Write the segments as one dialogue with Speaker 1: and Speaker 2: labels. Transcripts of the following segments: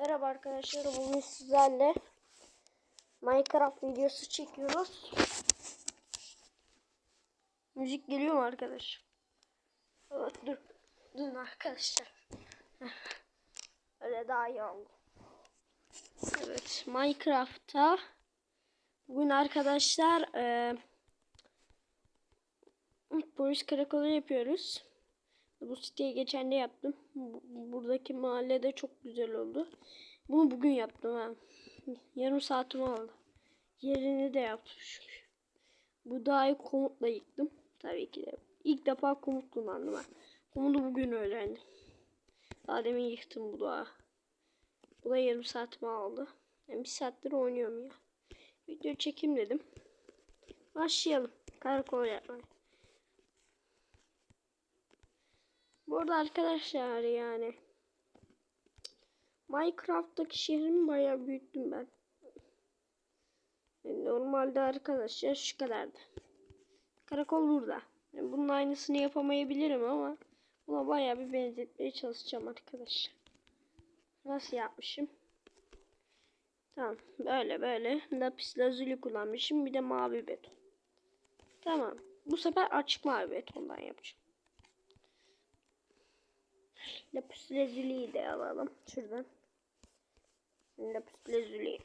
Speaker 1: Merhaba arkadaşlar. Bugün sizlerle Minecraft videosu çekiyoruz. Müzik geliyor mu arkadaş? Evet dur. Dur arkadaşlar. Öyle daha iyi oldu. Evet Minecraft'ta bugün arkadaşlar eee polis karakolu yapıyoruz. Bu siteye geçen de yaptım. Bu- Buradaki mahallede çok güzel oldu. Bunu bugün yaptım ha. Yarım saatimi aldı. Yerini de yaptım. Bu dağı komutla yıktım. Tabii ki de. İlk defa komut kullandım ha. Komutu bugün öğrendim. Daha demin yıktım bu dağı. Bu da yarım saatimi aldı. Yani bir saattir oynuyorum ya. Video çekim dedim. Başlayalım. Karakol yapmaya. Bu arada arkadaşlar yani Minecraft'taki şehrimi bayağı büyüttüm ben. Normalde arkadaşlar şu kadardı. Karakol burada. Yani bunun aynısını yapamayabilirim ama buna bayağı bir benzetmeye çalışacağım arkadaşlar. Nasıl yapmışım? Tamam. Böyle böyle lapis lazuli kullanmışım. Bir de mavi beton. Tamam. Bu sefer açık mavi betondan yapacağım. Lapis lazuliyi de alalım şuradan. Lapis lazuli.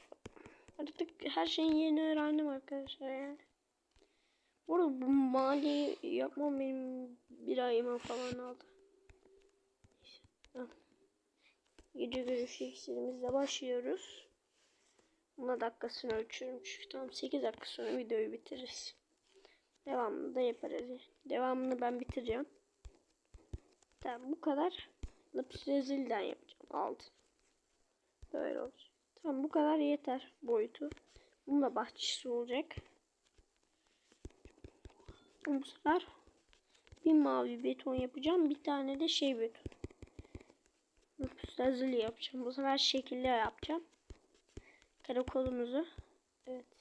Speaker 1: Artık her şeyin yeni öğrendim arkadaşlar yani. Bu arada bu mali yapmam benim bir ayıma falan aldı. Gece görüşü iksirimizle başlıyoruz. Buna dakikasını ölçüyorum çünkü tam 8 dakika sonra videoyu bitiririz. Devamını da yaparız. Devamını ben bitireceğim. Tamam bu kadar. Lapis lazuliden yapacağım. Aldım. Böyle olacak. Tamam bu kadar yeter boyutu. Bunun da bahçesi olacak. Bu sefer bir mavi beton yapacağım. Bir tane de şey beton. Lapis lazuli yapacağım. Bu sefer şekilli yapacağım. Karakolumuzu. Evet.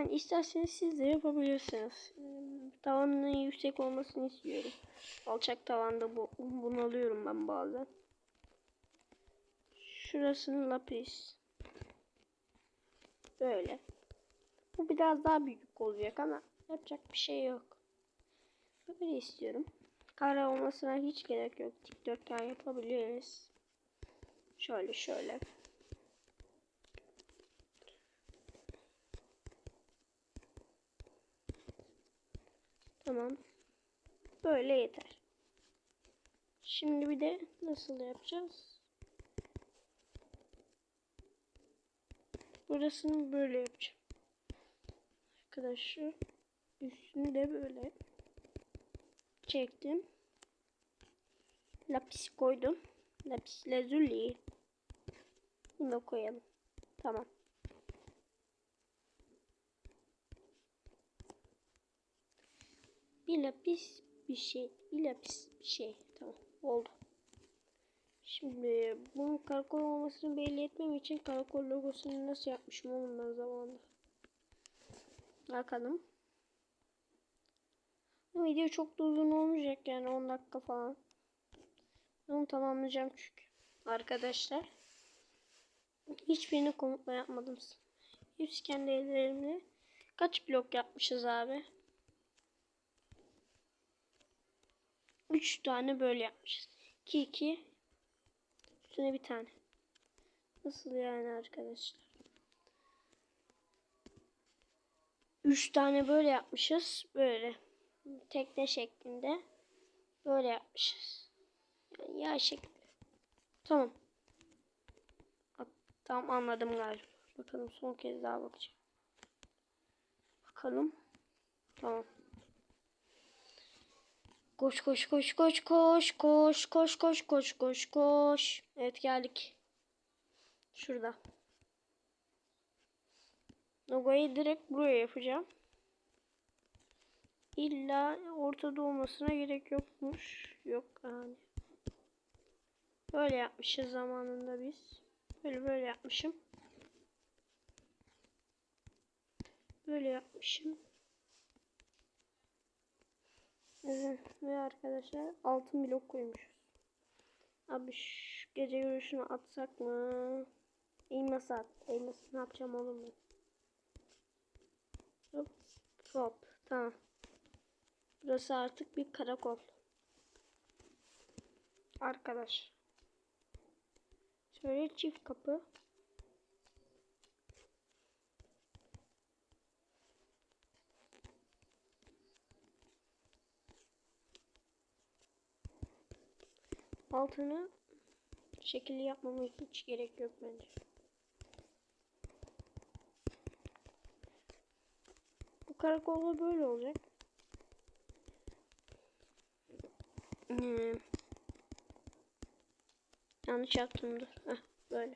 Speaker 1: Yani isterseniz siz de yapabilirsiniz. Tavanının yüksek olmasını istiyorum. Alçak tavanda bu bunalıyorum ben bazen. Şurasını lapis. Böyle. Bu biraz daha büyük olacak ama yapacak bir şey yok. Böyle istiyorum. Kare olmasına hiç gerek yok. Dikdörtgen yapabiliriz. Şöyle şöyle. Tamam. Böyle yeter. Şimdi bir de nasıl yapacağız? Burasını böyle yapacağım. Arkadaşlar üstünü de böyle çektim. Lapis koydum. Lapis lazuli. Bunu koyalım. Tamam. Bir lapis bir şey. Bir lapis bir şey. Tamam. Oldu. Şimdi bunun karakol olmasını belli etmem için karakol logosunu nasıl yapmışım oğlum ben zamanında. Bakalım. Bu video çok da uzun olmayacak yani 10 dakika falan. Onu tamamlayacağım çünkü. Arkadaşlar. Hiçbirini komutla yapmadım. Hepsi kendi ellerimle. Kaç blok yapmışız abi? 3 tane böyle yapmışız. 2 2 üstüne bir tane. Nasıl yani arkadaşlar? 3 tane böyle yapmışız. Böyle. Tekne şeklinde. Böyle yapmışız. Yani yağ şeklinde. Tamam. Tamam anladım galiba. Bakalım son kez daha bakacağım. Bakalım. Tamam. Koş koş koş koş koş koş koş koş koş koş koş. Evet geldik. Şurada. Logoyu direkt buraya yapacağım. İlla ortada olmasına gerek yokmuş. Yok yani. Böyle yapmışız zamanında biz. Böyle böyle yapmışım. Böyle yapmışım. Evet, ve arkadaşlar altın blok koymuşuz. Abi şu gece yürüyüşünü atsak mı? Elmas at. Elmas ne yapacağım oğlum ben? Hop. Hop. Tamam. Burası artık bir karakol. Arkadaş. Şöyle çift kapı. Altını şekilli yapmama hiç gerek yok bence. Bu karakolda böyle olacak. Hmm. Yanlış yaptım dur. Heh, böyle.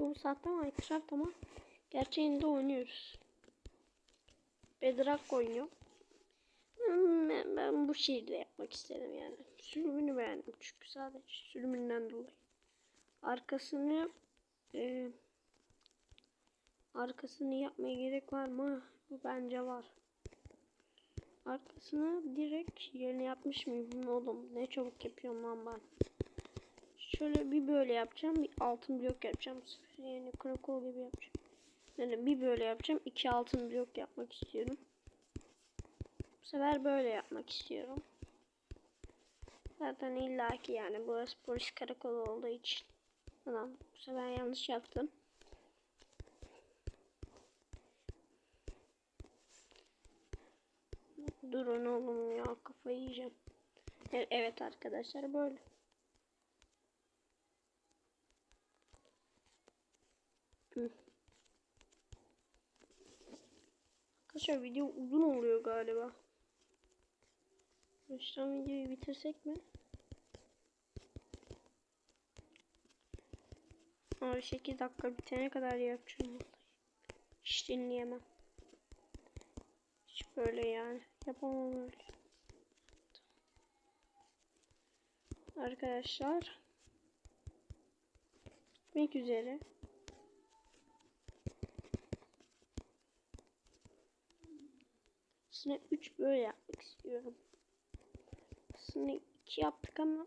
Speaker 1: Bu saatte Minecraft ama gerçeğinde oynuyoruz. Bedrock oynuyor. Hmm, Ben, ben bu şehirde yapmak istedim yani. Sürümünü beğendim çünkü sadece sürümünden dolayı. Arkasını e, arkasını yapmaya gerek var mı? Bence var. Arkasını direkt yerine yapmış mıyım oğlum? Ne çabuk yapıyorum lan ben. Şöyle bir böyle yapacağım. Bir altın blok yapacağım. Sefer Yani krakol gibi yapacağım. Yani bir böyle yapacağım. iki altın blok yapmak istiyorum. Bu sefer böyle yapmak istiyorum. Zaten illaki yani burası polis karakolu olduğu için. Tamam. Bu sefer yanlış yaptım. Durun oğlum ya kafayı yiyeceğim. Evet arkadaşlar böyle. Hı. Arkadaşlar video uzun oluyor galiba. Baştan videoyu bitirsek mi? Abi 8 dakika bitene kadar yapacağım. Hiç dinleyemem. Hiç böyle yani. Yapamam öyle. Arkadaşlar. Bitmek üzere. Aslında 3 böyle yapmak istiyorum. Aslında 2 yaptık ama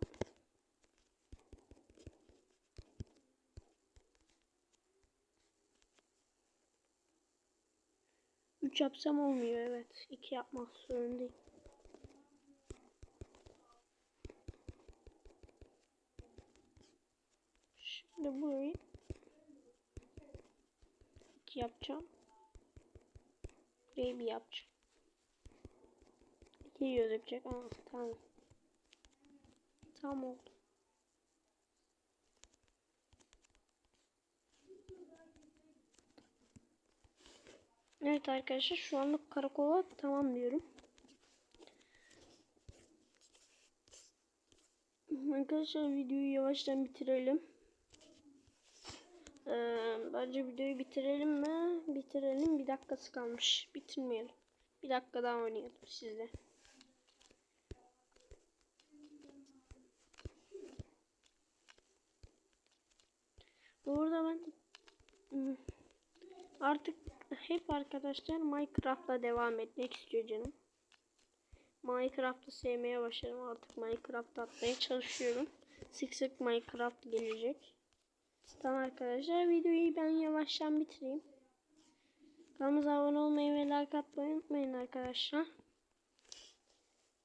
Speaker 1: Üç yapsam olmuyor evet. İki yapmak zorundayım. Şimdi burayı iki yapacağım. Burayı bir yapacağım. İki gözükecek ama tamam. Tamam oldu. Evet arkadaşlar şu anlık karakola tamam diyorum. Arkadaşlar videoyu yavaştan bitirelim. Ee, bence videoyu bitirelim mi? Bitirelim. Bir dakikası kalmış. Bitirmeyelim. Bir dakika daha oynayalım sizle. Burada ben hmm, artık hep arkadaşlar Minecraft'la devam etmek istiyor canım. Minecraft'ı sevmeye başladım artık Minecraft atmaya çalışıyorum. Sık sık Minecraft gelecek. Tamam arkadaşlar videoyu ben yavaştan bitireyim. Kanalımıza abone olmayı ve like atmayı unutmayın arkadaşlar.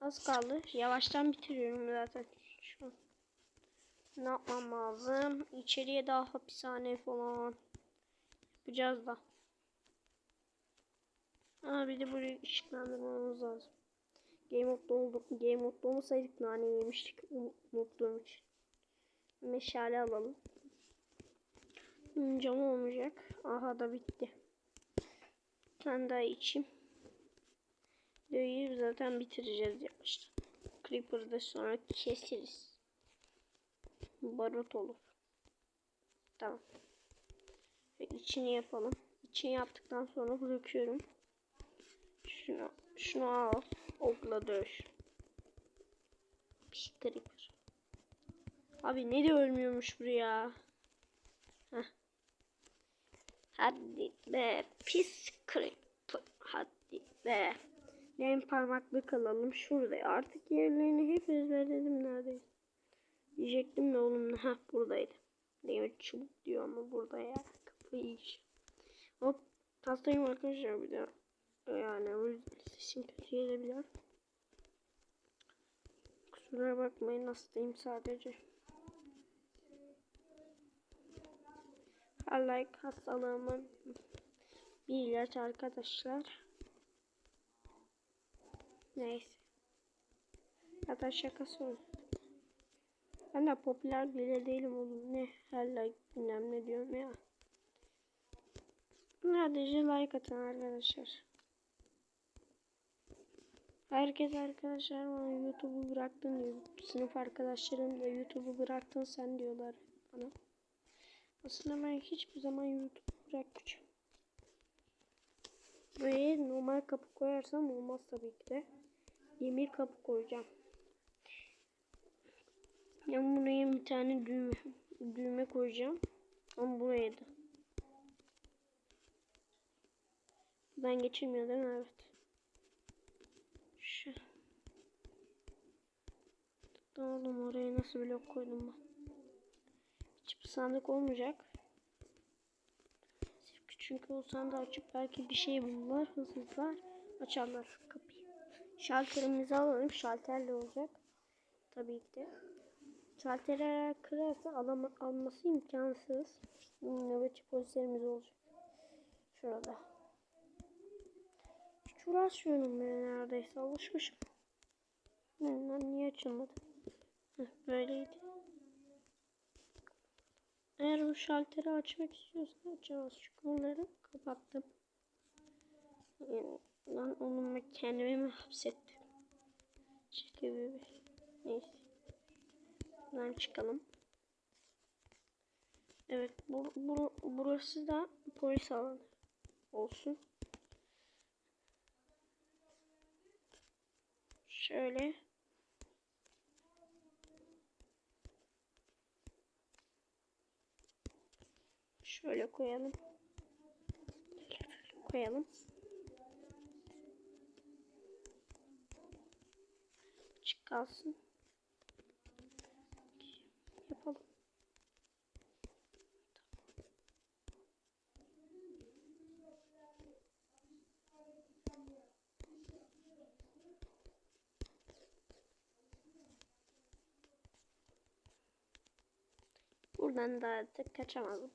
Speaker 1: Az kaldı. Yavaştan bitiriyorum zaten. Şu an. Ne yapmam lazım? İçeriye daha hapishane falan yapacağız da. Aa bir de burayı ışıklandırmamız lazım. Game modda olduk. Game modda olmasaydık nane yemiştik. Unuttuğum için. Meşale alalım. Hmm, Cam olmayacak. Aha da bitti. Bir tane daha içeyim. Videoyu zaten bitireceğiz yavaştan. Creeper'ı da sonra keseriz. Barut olur. Tamam. Ve içini yapalım. İçini yaptıktan sonra bırakıyorum. Şunu, şunu al. Okla döş. Pis creeper. Abi ne de ölmüyormuş buraya. Heh. Hadi be pis creeper. Hadi be. Benim parmaklık alalım şurada. Artık yerlerini hep ezberledim neredeyse. Diyecektim de oğlum ha buradaydı. Demir çubuk diyor ama burada ya. Kafayı yiyiş. Hop hastayım arkadaşlar bir daha. Yani o yüzden sesim kötü gelebilir. Kusura bakmayın hastayım sadece. Her like hastalığımın bir ilaç arkadaşlar. Neyse. Hatta şakası oldu. Ben de popüler bile değilim oğlum. Ne her like bilmem ne diyorum ya. Sadece like atın arkadaşlar. Herkes arkadaşlar bana YouTube'u bıraktın diyor. Sınıf arkadaşlarım da YouTube'u bıraktın sen diyorlar bana. Aslında ben hiçbir zaman YouTube'u bırakmayacağım. Buraya normal kapı koyarsam olmaz tabii ki de. Demir kapı koyacağım. Ben buraya bir tane düğme, düğme koyacağım. Ama buraya da. Ben mi? Evet. Oğlum oraya nasıl blok koydum ben? Hiçbir sandık olmayacak. Çünkü o sandığı açıp belki bir şey bulurlar, hırsızlar açarlar kapıyı. Şalterimizi alalım. Şalterle olacak. Tabii ki de. Şalteri kırarsa alama, alması imkansız. Nöbetçi polislerimiz olacak. Şurada. Hiç uğraşmıyorum ben neredeyse. Alışmışım. Lan niye açılmadı? Böyleydi. Eğer bu şalteri açmak istiyorsan açamaz. Çünkü bunları kapattım. Yani, lan onu ben kendime mi hapsettim? Şaka gibi. Neyse. Buradan çıkalım. Evet. Bu, bu, burası da polis alanı olsun. Şöyle. Şöyle koyalım. Koyalım. Açık kalsın. Yapalım. Buradan da artık kaçamazım.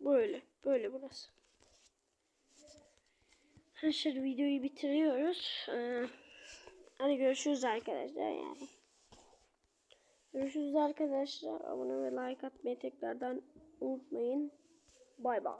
Speaker 1: Böyle. Böyle burası. Arkadaşlar videoyu bitiriyoruz. Ee, hadi görüşürüz arkadaşlar yani. Görüşürüz arkadaşlar. Abone ve like atmayı tekrardan unutmayın. Bay bay.